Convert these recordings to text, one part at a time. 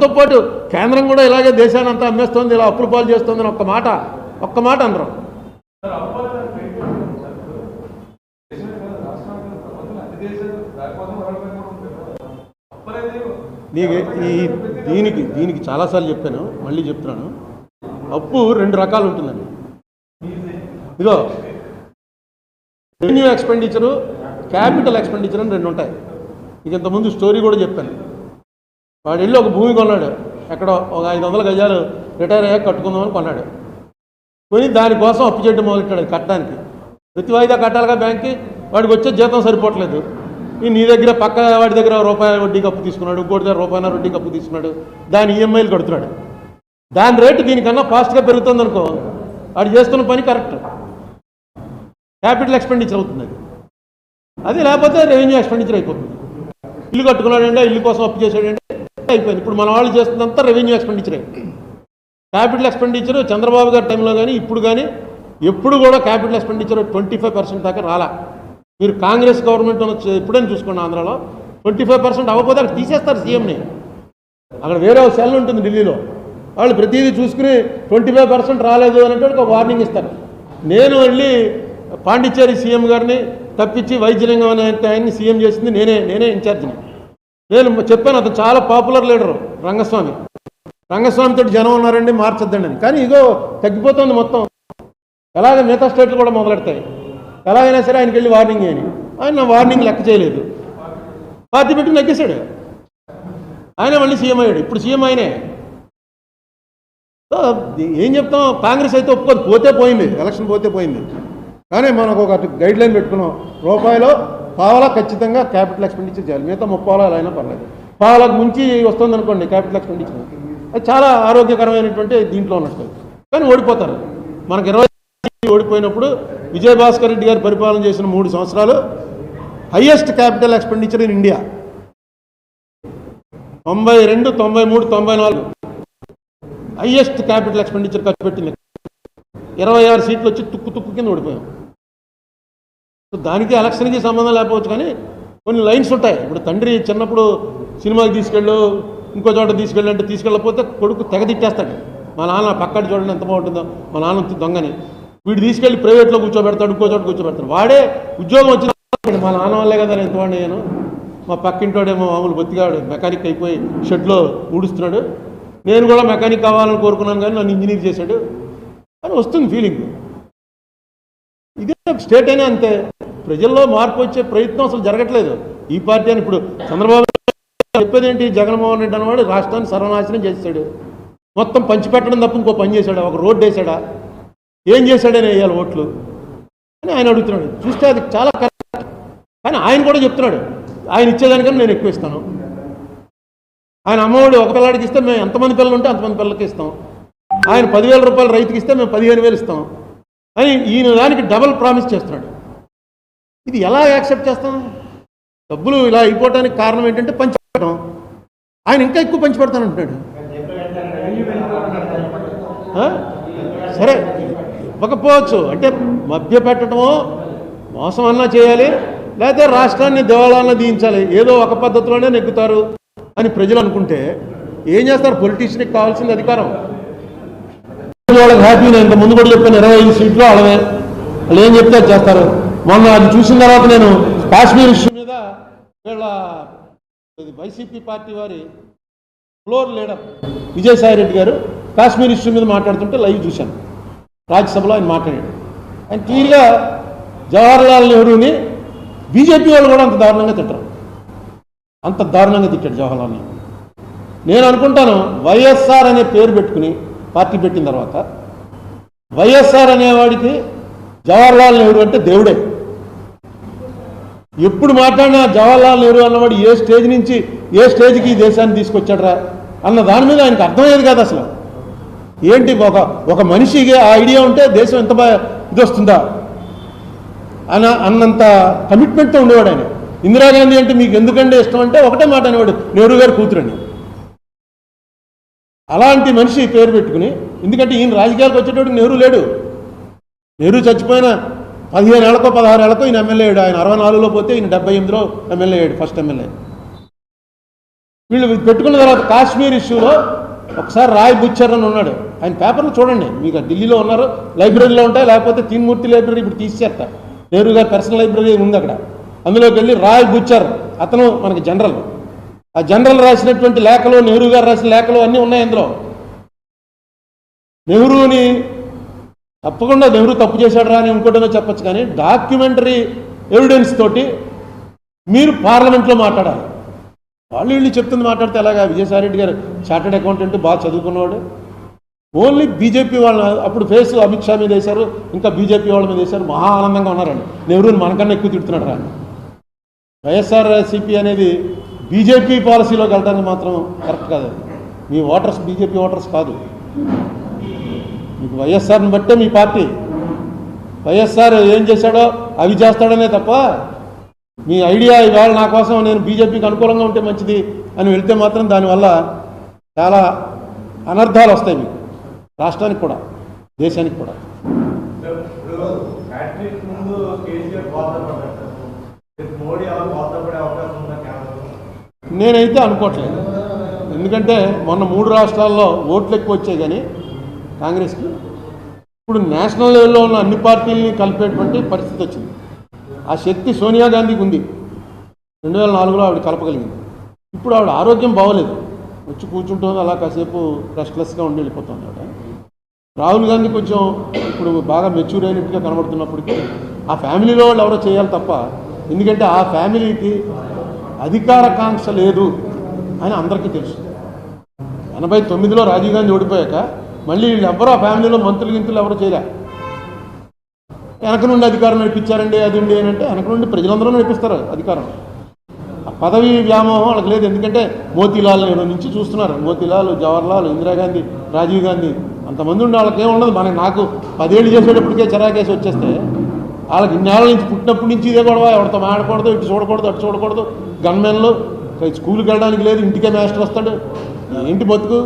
దాంతో పాటు కేంద్రం కూడా ఇలాగే దేశాన్ని అంతా అమ్మేస్తోంది ఇలా అప్పులు పాలు చేస్తుంది అని ఒక్క మాట ఒక్క మాట అనరు. ఈ దీనికి దీనికి చాలాసార్లు చెప్పాను మళ్ళీ చెప్తున్నాను. అప్పు రెండు రకాలు ఉంటుందండి. ఇదిగో రెవెన్యూ ఎక్స్పెండిచరు క్యాపిటల్ ఎక్స్పెండిచర్ అని రెండు ఉంటాయి. ఇది ఇంతకుముందు స్టోరీ కూడా చెప్పాను. వాడు వెళ్ళి ఒక భూమి కొన్నాడు. ఎక్కడో ఒక ఐదు వందల గజాలు రిటైర్ అయ్యాక కట్టుకుందామని కొన్నాడు. కొని దానికోసం అప్పు చేయడం మొదలెట్టాడు అది కట్టడానికి. ప్రతి వాయిదా కట్టాలిగా బ్యాంక్కి? వాడికి వచ్చే జీతం సరిపోవట్లేదు. ఈ నీ దగ్గర పక్క వాడి దగ్గర రూపాయి వడ్డీకి అప్పు తీసుకున్నాడు ఇంకోటి దగ్గర రూపాయల వడ్డీకి అప్పు తీసుకున్నాడు. దాని ఈఎంఐలు కడుతున్నాడు. దాని రేటు దీనికన్నా ఫాస్ట్గా పెరుగుతుంది అనుకో వాడు చేస్తున్న పని కరెక్ట్. క్యాపిటల్ ఎక్స్పెండిచర్ అవుతుంది అది. అది లేకపోతే రెవెన్యూ ఎక్స్పెండిచర్ అయిపోతుంది. ఇల్లు కట్టుకున్నాడంటే ఇల్లు కోసం అప్పు చేశాడంటే అయిపోయింది. ఇప్పుడు మన వాళ్ళు చేస్తుందంతా రెవెన్యూ ఎక్స్పెండిచరే క్యాపిటల్ ఎక్స్పెండిచర్ చంద్రబాబు గారి టైంలో కానీ ఇప్పుడు కానీ ఎప్పుడు కూడా capital expenditure twenty five percent దాకా రాలా. మీరు కాంగ్రెస్ గవర్నమెంట్ ఎప్పుడైనా చూసుకోండి ఆంధ్రాలో? ట్వంటీ ఫైవ్ పర్సెంట్ అవ్వకపోతే అక్కడ తీసేస్తారు సీఎంని అక్కడ వేరే ఒక సెల్ ఉంటుంది ఢిల్లీలో. వాళ్ళు ప్రతిదీ చూసుకుని ట్వంటీ ఫైవ్ పర్సెంట్ రాలేదు అనేటువంటి ఒక వార్నింగ్ ఇస్తారు. నేను వెళ్ళి పాండిచ్చేరి సీఎం గారిని తప్పించి వైద్యలింగం అనే ఆయన్ని సీఎం చేసింది నేనే నేనే ఇన్ఛార్జిని. నేను చెప్పాను అతను చాలా పాపులర్ లీడరు రంగస్వామి. రంగస్వామితో జనం ఉన్నారండి మార్చొద్దండి అని. కానీ ఇగో తగ్గిపోతుంది మొత్తం. ఎలాగ మిగతా స్టేట్లు కూడా మొదలెడతాయి. ఎలాగైనా సరే ఆయనకి వెళ్ళి వార్నింగ్ అని ఆయన నా వార్నింగ్ లెక్క చేయలేదు. పార్టీ పెట్టి నగ్గేశాడు. ఆయన మళ్ళీ సీఎం అయ్యాడు. ఇప్పుడు సీఎం ఆయనే. ఏం చెప్తాం? కాంగ్రెస్ అయితే ఒప్పుకోదు పోతే పోయింది. ఎలక్షన్ పోతే పోయింది. కానీ మనకు ఒక గైడ్ లైన్ పెట్టుకున్నాం. రూపాయలో పావలా ఖచ్చితంగా క్యాపిటల్ ఎక్స్పెండిచర్ చేయాలి. మిగతా ముప్పావలా ఎలా అయినా పర్లేదు. పావలకు మించి వస్తుంది అనుకోండి క్యాపిటల్ ఎక్స్పెండిచర్. అది చాలా ఆరోగ్యకరమైనటువంటి దీంట్లో ఉన్నట్టు. కానీ ఓడిపోతారు. మనకు ఇరవై ఓడిపోయినప్పుడు విజయభాస్కర్ రెడ్డి గారు పరిపాలన చేసిన మూడు సంవత్సరాలు highest capital expenditure in India. తొంభై రెండు తొంభై మూడు తొంభై నాలుగు. హయ్యెస్ట్ క్యాపిటల్ ఎక్స్పెండిచర్ ఖర్చు పెట్టింది. ఇరవై ఆరు సీట్లు వచ్చి తుక్కు తుక్కు కింద ఓడిపోయాం. దానికి ఎలక్షన్కి సంబంధం లేకపోవచ్చు కానీ కొన్ని లైన్స్ ఉంటాయి. ఇప్పుడు తండ్రి చిన్నప్పుడు సినిమాకి తీసుకెళ్ళు ఇంకో చోట తీసుకెళ్ళి అంటే తీసుకెళ్ళకపోతే కొడుకు తెగ తిట్టేస్తాడు. మా నాన్న పక్కటి చూడండి ఎంత బాగుంటుందో మా నాన్న దొంగని. వీడు తీసుకెళ్ళి ప్రైవేట్లో కూర్చోబెడతాడు ఇంకో చోట కూర్చోబెడతాడు. వాడే ఉద్యోగం వచ్చిన మా నాన్న వల్లే కదా నేను ఎంత నేను. మా పక్కింటోడేమో మామూలు బతికాడు మెకానిక్ అయిపోయి షెడ్లో ఊడుస్తున్నాడు. నేను కూడా మెకానిక్ కావాలని కోరుకున్నాను కానీ నన్ను ఇంజనీర్ చేశాడు. అని వస్తుంది ఫీలింగ్ స్టేట్ అయినా అంతే. ప్రజల్లో మార్పు వచ్చే ప్రయత్నం అసలు జరగట్లేదు. ఈ పార్టీ అని ఇప్పుడు చంద్రబాబు చెప్పేది ఏంటి? జగన్మోహన్ రెడ్డి అన్నవాడు రాష్ట్రాన్ని సర్వనాశనం చేశాడు మొత్తం పంచిపెట్టడం తప్ప ఇంకో పని చేశాడా? ఒక రోడ్డు వేసాడా ఏం చేశాడని వేయాలి ఓట్లు? అని ఆయన అడుగుతున్నాడు. చూస్తే అది చాలా కరెక్ట్. కానీ ఆయన కూడా చెప్తున్నాడు. ఆయన ఇచ్చేదానికన్నా నేను ఎక్కువ ఇస్తాను. ఆయన అమ్మఒడి ఒక పిల్లాడికి ఇస్తే మేము ఎంతమంది పిల్లలు ఉంటే అంతమంది పిల్లలకి ఇస్తాం. ఆయన పదివేల రూపాయలు రైతుకి ఇస్తే మేము పదిహేను వేలు ఇస్తాం. అని ఈయన దానికి డబల్ ప్రామిస్ చేస్తున్నాడు. ఇది ఎలా యాక్సెప్ట్ చేస్తాం? డబ్బులు ఇలా అయిపోవటానికి కారణం ఏంటంటే పంచిపెట్టడం. ఆయన ఇంకా ఎక్కువ పంచిపెడతానంటున్నాడు సరే ఇవ్వకపోవచ్చు. అంటే మధ్య పెట్టడమో మోసం అన్నా చేయాలి లేకపోతే రాష్ట్రాన్ని దేవాలయాన్ని దీయించాలి. ఏదో ఒక పద్ధతిలోనే నెగ్గుతారు అని ప్రజలు అనుకుంటే ఏం చేస్తారు? పొలిటీషియన్కి కావాల్సింది అధికారం. వాళ్ళకి హ్యాపీ నేను ఇంత ముందు కూడా చెప్పాను ఇరవై ఐదు సీట్లు వాళ్ళవే. వాళ్ళు ఏం చెప్తే అది చేస్తారు. మొన్న అది చూసిన తర్వాత నేను కాశ్మీర్ ఇష్యూ మీద వీళ్ళ వైసీపీ పార్టీ వారి ఫ్లోర్ లీడర్ విజయసాయి రెడ్డి గారు కాశ్మీర్ ఇష్యూ మీద మాట్లాడుతుంటే లైవ్ చూశాను. రాజ్యసభలో ఆయన మాట్లాడాడు. ఆయన క్లియర్గా జవహర్లాల్ నెహ్రూని బీజేపీ వాళ్ళు కూడా అంత దారుణంగా తిట్టరు. అంత దారుణంగా తిట్టాడు జవహర్లాల్ నెహ్రూ. నేను అనుకుంటాను వైఎస్ఆర్ అనే పేరు పెట్టుకుని పార్టీ పెట్టిన తర్వాత వైఎస్ఆర్ అనేవాడికి జవహర్లాల్ నెహ్రూ అంటే దేవుడే. ఎప్పుడు మాట్లాడినా జవహర్లాల్ నెహ్రూ అన్నవాడు ఏ స్టేజ్ నుంచి ఏ స్టేజ్కి ఈ దేశాన్ని తీసుకొచ్చాడరా అన్న దాని మీద ఆయనకు అర్థమయ్యేది కాదు అసలు. ఏంటి ఒక ఒక మనిషికి ఆ ఐడియా ఉంటే దేశం ఎంత బాగా ఇది వస్తుందా? అన్న అన్నంత కమిట్మెంట్తో ఉండేవాడు ఆయన. ఇందిరాగాంధీ అంటే మీకు ఎందుకంటే ఇష్టం అంటే ఒకటే మాట అనేవాడు నెహ్రూ గారు కూతురండి అలాంటి మనిషి పేరు పెట్టుకుని ఎందుకంటే ఈయన రాజకీయాలకు వచ్చేటప్పుడు నెహ్రూ లేడు. నెహ్రూ చచ్చిపోయిన పదిహేను ఏళ్ళకో పదహారు ఏళ్ళకో ఈయన ఎమ్మెల్యే అయ్యాడు. ఆయన అరవై నాలుగులో పోతే ఈయన డెబ్బై ఎనిమిదిలో ఎమ్మెల్యే అయ్యాడు ఫస్ట్ ఎమ్మెల్యే వీళ్ళు పెట్టుకున్న తర్వాత కాశ్మీర్ ఇష్యూలో ఒకసారి రాయ్ బుచ్చర్ అని ఉన్నాడు. ఆయన పేపర్లు చూడండి. మీకు ఢిల్లీలో ఉన్నారు లైబ్రరీలో ఉంటాయి లేకపోతే తీన్మూర్తి లైబ్రరీ ఇప్పుడు తీసేస్తా. నెహ్రూ గారి పర్సనల్ లైబ్రరీ ఉంది అక్కడ. అందులోకి వెళ్ళి రాయ్ బుచ్చర్ అతను మనకి జనరల్ ఆ జనరల్ రాసినటువంటి లేఖలు నెహ్రూ గారు రాసిన లేఖలు అన్నీ ఉన్నాయి అందులో నెహ్రూని తప్పకుండా నెహ్రూ తప్పు చేశాడు రా అని ఇంకోటేదో చెప్పొచ్చు కానీ డాక్యుమెంటరీ ఎవిడెన్స్ తోటి మీరు పార్లమెంట్లో మాట్లాడాలి. వాళ్ళు వీళ్ళు చెప్తుంది మాట్లాడితే ఎలాగా? విజయసాయిరెడ్డి గారు చార్టెడ్ అకౌంటెంట్ బాగా చదువుకున్నవాడు. ఓన్లీ బీజేపీ వాళ్ళ అప్పుడు ఫేస్ అమిత్ షా మీద వేశారు ఇంకా బీజేపీ వాళ్ళ మీద వేశారు మహా ఆనందంగా ఉన్నారండి. నెహ్రూని మనకన్నా ఎక్కువ తిడుతున్నాడు రా వైఎస్ఆర్ సిపి అనేది బీజేపీ పాలసీలోకి వెళ్ళడానికి మాత్రం కరెక్ట్ కాదు అది. మీ ఓటర్స్ బీజేపీ ఓటర్స్ కాదు. మీకు వైఎస్ఆర్ని బట్టే మీ పార్టీ. వైఎస్ఆర్ ఏం చేశాడో అవి చేస్తాడనే తప్ప మీ ఐడియా ఇవాళ నా కోసం నేను బీజేపీకి అనుకూలంగా ఉంటే మంచిది అని వెళ్తే మాత్రం దానివల్ల చాలా అనర్థాలు వస్తాయి మీకు. రాష్ట్రానికి కూడా దేశానికి కూడా. మోడీ అలా బాధపడే అవకాశం ఉందా కేంద్రంలో నేనైతే అనుకోవట్లేదు. ఎందుకంటే మొన్న మూడు రాష్ట్రాల్లో ఓట్లు ఎక్కువ వచ్చాయి కానీ కాంగ్రెస్కి. ఇప్పుడు నేషనల్ లెవెల్లో ఉన్న అన్ని పార్టీలని కలిపేటువంటి పరిస్థితి వచ్చింది. ఆ శక్తి సోనియా గాంధీకి ఉంది. రెండు వేల నాలుగులో ఆవిడ కలపగలిగింది. ఇప్పుడు ఆవిడ ఆరోగ్యం బాగోలేదు. వచ్చి కూర్చుంటుంది అలా కాసేపు రెస్ట్లెస్గా ఉండి వెళ్ళిపోతుంది ఆవిడ. రాహుల్ గాంధీ కొంచెం ఇప్పుడు బాగా మెచ్యూర్ అయినట్టుగా కనబడుతున్నప్పటికీ ఆ ఫ్యామిలీలో వాళ్ళు ఎవరో చేయాలి తప్ప ఎందుకంటే ఆ ఫ్యామిలీకి అధికారకాంక్ష లేదు అని అందరికీ తెలుసు. ఎనభై తొమ్మిదిలో రాజీవ్ గాంధీ ఓడిపోయాక మళ్ళీ వీళ్ళు ఎవరో ఆ ఫ్యామిలీలో మంత్రులు గింతులు ఎవరు చేయలే. వెనక నుండి అధికారం నడిపించారండి అది ఉండి అని అంటే వెనక నుండి ప్రజలందరూ నడిపిస్తారు అధికారం. ఆ పదవి వ్యామోహం వాళ్ళకి లేదు. ఎందుకంటే మోతీలాల్ నెహ్రూ నుంచి చూస్తున్నారు. మోతీలాల్ జవహర్లాల్ ఇందిరాగాంధీ రాజీవ్ గాంధీ అంతమంది ఉండి వాళ్ళకి ఏమి ఉండదు. మనకి నాకు పదేళ్ళు చేసేటప్పటికే చిరాకేసి వచ్చేస్తే వాళ్ళకి ఇన్నేళ్ళ నుంచి పుట్టినప్పటి నుంచి ఇదే గొడవ. ఎవరితో మాడకూడదు ఇటు చూడకూడదు అటు చూడకూడదు. గన్మెన్లు స్కూల్కి వెళ్ళడానికి లేదు ఇంటికే మాస్టర్ వస్తాడు. ఏంటి బతుకు?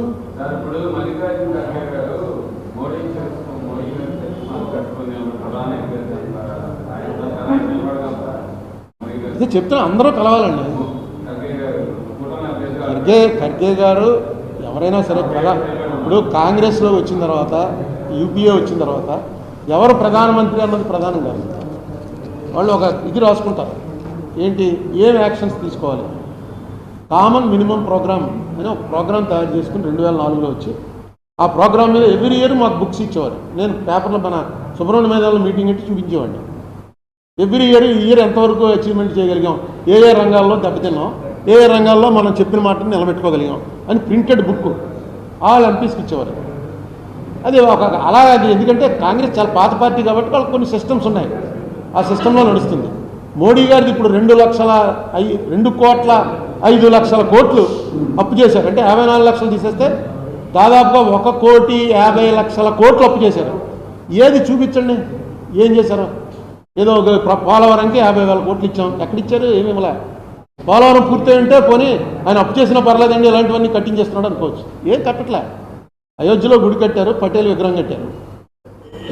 ఇది చెప్తున్నా అందరూ కలవాలండి. ఖర్గే ఖర్గే ఖర్గే గారు ఎవరైనా సరే ప్రధా ఇప్పుడు కాంగ్రెస్లో వచ్చిన తర్వాత యూపీఏ వచ్చిన తర్వాత ఎవరు ప్రధానమంత్రి అన్నది ప్రధానం కాదు. వాళ్ళు ఒక ఇది రాసుకుంటారు. ఏంటి? ఏం యాక్షన్స్ తీసుకోవాలి? కామన్ మినిమం ప్రోగ్రామ్ అని ఒక ప్రోగ్రామ్ తయారు చేసుకుని రెండు వేల నాలుగులో వచ్చి ఆ ప్రోగ్రామ్ మీద ఎవ్రీ ఇయర్ మాకు బుక్స్ ఇచ్చేవారు. నేను పేపర్లో మన సుబ్రహ్మణ్య మేధావులు మీటింగ్ పెట్టి చూపించేవాడిని. ఎవ్రీ ఇయర్ ఈ ఇయర్ ఎంతవరకు అచీవ్మెంట్ చేయగలిగాం? ఏ ఏ రంగాల్లో దెబ్బతిన్నాం? ఏ ఏ రంగాల్లో మనం చెప్పిన మాటను నిలబెట్టుకోగలిగాం? అని ప్రింటెడ్ బుక్ ఆల్ ఎంపీస్కి ఇచ్చేవారు. అది ఒక అలా అది ఎందుకంటే కాంగ్రెస్ చాలా పాత పార్టీ కాబట్టి వాళ్ళకి కొన్ని సిస్టమ్స్ ఉన్నాయి. ఆ సిస్టంలో నడుస్తుంది. మోడీ గారిది ఇప్పుడు రెండు లక్షల ఐ రెండు కోట్ల ఐదు లక్షల కోట్లు అప్పు చేశారు. అంటే యాభై నాలుగు లక్షలు తీసేస్తే దాదాపుగా ఒక కోటి యాభై లక్షల కోట్లు అప్పు చేశారు. ఏది చూపించండి? ఏం చేశారు? ఏదో ఒక ప్ర- పోలవరంకి యాభై వేల కోట్లు ఇచ్చాం. ఎక్కడిచ్చారు? ఏమేమిలా పోలవరం పూర్తయింటే పోనీ ఆయన అప్పు చేసినా పర్లేదండి ఇలాంటివన్నీ కట్టించేస్తున్నాడు అనుకోవచ్చు. ఏం కట్టట్లే. అయోధ్యలో గుడి కట్టారు పటేల్ విగ్రహం కట్టారు.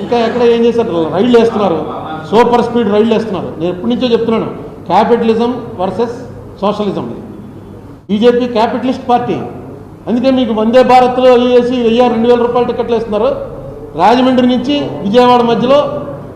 ఇంకా ఎక్కడ ఏం చేశారు? రైళ్ళు వేస్తున్నారు. సూపర్ స్పీడ్ రైళ్ళు వేస్తున్నారు. నేను ఎప్పటి నుంచో చెప్తున్నాను capitalism versus socialism. BJP capitalist party. అందుకే మీకు వందే భారత్లో వేసి వెయ్యి రెండు వేల రూపాయల టికెట్లు వేస్తున్నారు. రాజమండ్రి నుంచి విజయవాడ మధ్యలో